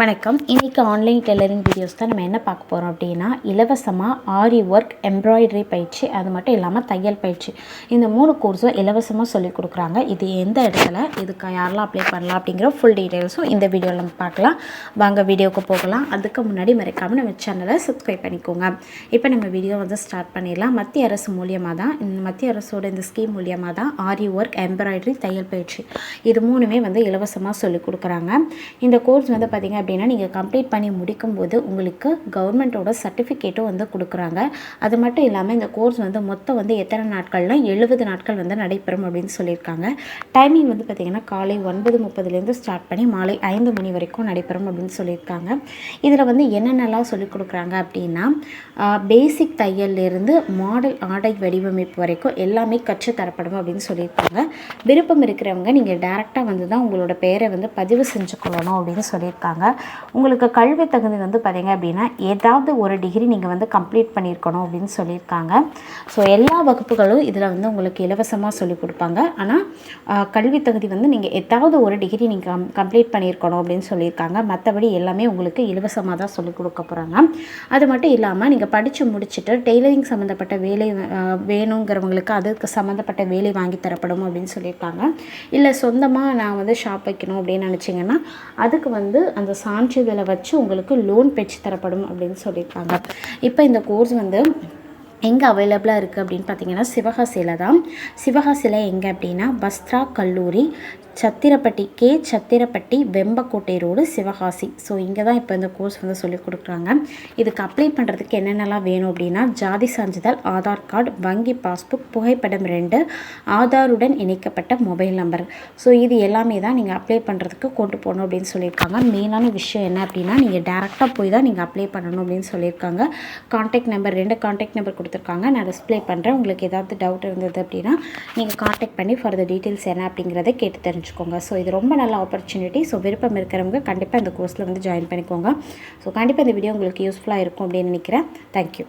வணக்கம். இன்றைக்கி online tailoring videos தான் நம்ம என்ன பார்க்க போகிறோம் அப்படின்னா இலவசமாக ஆரி ஒர்க் எம்ப்ராய்டரி பயிற்சி அது மட்டும் இல்லாமல் தையல் பயிற்சி. இந்த மூணு கோர்ஸும் இலவசமாக சொல்லிக் கொடுக்குறாங்க. இது எந்த இடத்துல இதுக்கு யாரெல்லாம் அப்ளை பண்ணலாம் அப்படிங்கிற ஃபுல் டீட்டெயில்ஸும் இந்த வீடியோவில் நம்ம பார்க்கலாம். வாங்க வீடியோவுக்கு போகலாம். அதுக்கு முன்னாடி மறக்காமல் நம்ம சேனலை சப்ஸ்கிரைப் பண்ணிக்கோங்க. இப்போ நம்ம வீடியோ வந்து ஸ்டார்ட் பண்ணிடலாம். மத்திய அரசு மூலியமாக தான் இந்த மத்திய அரசோட இந்த ஸ்கீம் மூலியமாக தான் ஆரி ஒர்க் எம்ப்ராய்டரி தையல் பயிற்சி. இது மூணுமே வந்து இலவசமாக சொல்லிக் கொடுக்குறாங்க. இந்த கோர்ஸ் வந்து பார்த்திங்க அப்படின்னா நீங்கள் கம்ப்ளீட் பண்ணி முடிக்கும்போது உங்களுக்கு கவர்மெண்ட்டோட சர்டிஃபிகேட்டும் வந்து கொடுக்குறாங்க. அது மட்டும் இல்லாமல் இந்த கோர்ஸ் வந்து மொத்தம் வந்து எத்தனை நாட்கள்னா எழுபது நாட்கள் வந்து நடைபெறும் அப்படின்னு சொல்லியிருக்காங்க. டைமிங் வந்து பார்த்திங்கன்னா காலை ஒன்பது முப்பதுலேருந்து ஸ்டார்ட் பண்ணி மாலை ஐந்து மணி வரைக்கும் நடைபெறும் அப்படின்னு சொல்லியிருக்காங்க. இதில் வந்து என்னென்னலாம் சொல்லிக் கொடுக்குறாங்க அப்படின்னா பேசிக் தையல்லேருந்து மாடல் ஆடை வடிவமைப்பு வரைக்கும் எல்லாமே கற்றுத் தரப்படும் அப்படின்னு சொல்லியிருக்காங்க. விருப்பம் இருக்கிறவங்க நீங்கள் டேரெக்டாக வந்து தான் உங்களோட பெயரை வந்து பதிவு செஞ்சுக்கொள்ளணும் அப்படின்னு சொல்லியிருக்காங்க. உங்களுக்கு கல்வி தகுதி வந்து பார்த்தீங்க அப்படின்னா ஏதாவது ஒரு டிகிரி நீங்கள் வந்து கம்ப்ளீட் பண்ணியிருக்கணும் அப்படின்னு சொல்லியிருக்காங்க. ஸோ எல்லா வகுப்புகளும் இதில் வந்து உங்களுக்கு இலவசமாக சொல்லிக் கொடுப்பாங்க. ஆனால் கல்வி தகுதி வந்து நீங்கள் ஏதாவது ஒரு டிகிரி நீங்கள் கம் கம்ப்ளீட் பண்ணியிருக்கணும் அப்படின்னு சொல்லியிருக்காங்க. மற்றபடி எல்லாமே உங்களுக்கு இலவசமாக தான் சொல்லிக் கொடுக்க போகிறாங்க அது மட்டும் இல்லாமல் நீங்கள் படித்து முடிச்சுட்டு டெய்லரிங் சம்மந்தப்பட்ட வேலை வேணுங்கிறவங்களுக்கு அதுக்கு சம்மந்தப்பட்ட வேலை வாங்கி தரப்படும் அப்படின்னு சொல்லியிருக்காங்க. இல்லை சொந்தமாக நான் வந்து ஷாப் வைக்கணும் அப்படின்னு நினச்சிங்கன்னா அதுக்கு வந்து அந்த சான்றிதழை வச்சு உங்களுக்கு லோன் பெற்று தரப்படும் அப்படின்னு சொல்லியிருக்காங்க. இப்போ இந்த கோர்ஸ் வந்து எங்கே அவைலபிளாக இருக்குது அப்படின்னு பார்த்தீங்கன்னா சிவகாசியில் தான். சிவகாசியில் எங்கே அப்படின்னா பஸ்த்ரா கல்லூரி சத்திரப்பட்டி கே. சத்திரப்பட்டி வெம்பக்கோட்டை ரோடு சிவகாசி. ஸோ இங்கே தான் இப்போ இந்த கோர்ஸ் வந்து சொல்லிக் கொடுக்குறாங்க. இதுக்கு அப்ளை பண்ணுறதுக்கு என்னென்னலாம் வேணும் அப்படின்னா ஜாதி சான்றிதழ் ஆதார் கார்டு வங்கி பாஸ்புக் புகைப்படம் ரெண்டு ஆதாருடன் இணைக்கப்பட்ட மொபைல் நம்பர். ஸோ இது எல்லாமே தான் நீங்கள் அப்ளை பண்ணுறதுக்கு கொண்டு போகணும் அப்படின்னு சொல்லியிருக்காங்க. மெயினான விஷயம் என்ன அப்படின்னா நீங்கள் டேரெக்டாக போய் தான் நீங்கள் அப்ளை பண்ணணும் அப்படின்னு சொல்லியிருக்காங்க. காண்டாக்ட் நம்பர் ரெண்டு கான்டாக்ட் நம்பர் கொடுத்துருக்காங்க. நான் டிஸ்ப்ளே பண்ணுறேன் உங்களுக்கு ஏதாவது டவுட் இருந்தது அப்படின்னா நீங்கள் கான்டாக்ட் பண்ணி ஃபர்தர் டீட்டெயில்ஸ் என்ன அப்படிங்கிறத கேட்டு தெரிஞ்சுக்கோங்க. ஸோ இது ரொம்ப நல்ல ஆப்பர்ச்சுனிட்டி ஸோ விருப்பம் இருக்கிறவங்க கண்டிப்பாக இந்த கோர்ஸில் வந்து ஜாயின் பண்ணிக்கோங்க. ஸோ கண்டிப்பாக இந்த வீடியோ உங்களுக்கு யூஸ்ஃபுல்லாக இருக்கும் அப்படின்னு நினைக்கிறேன். தேங்க்யூ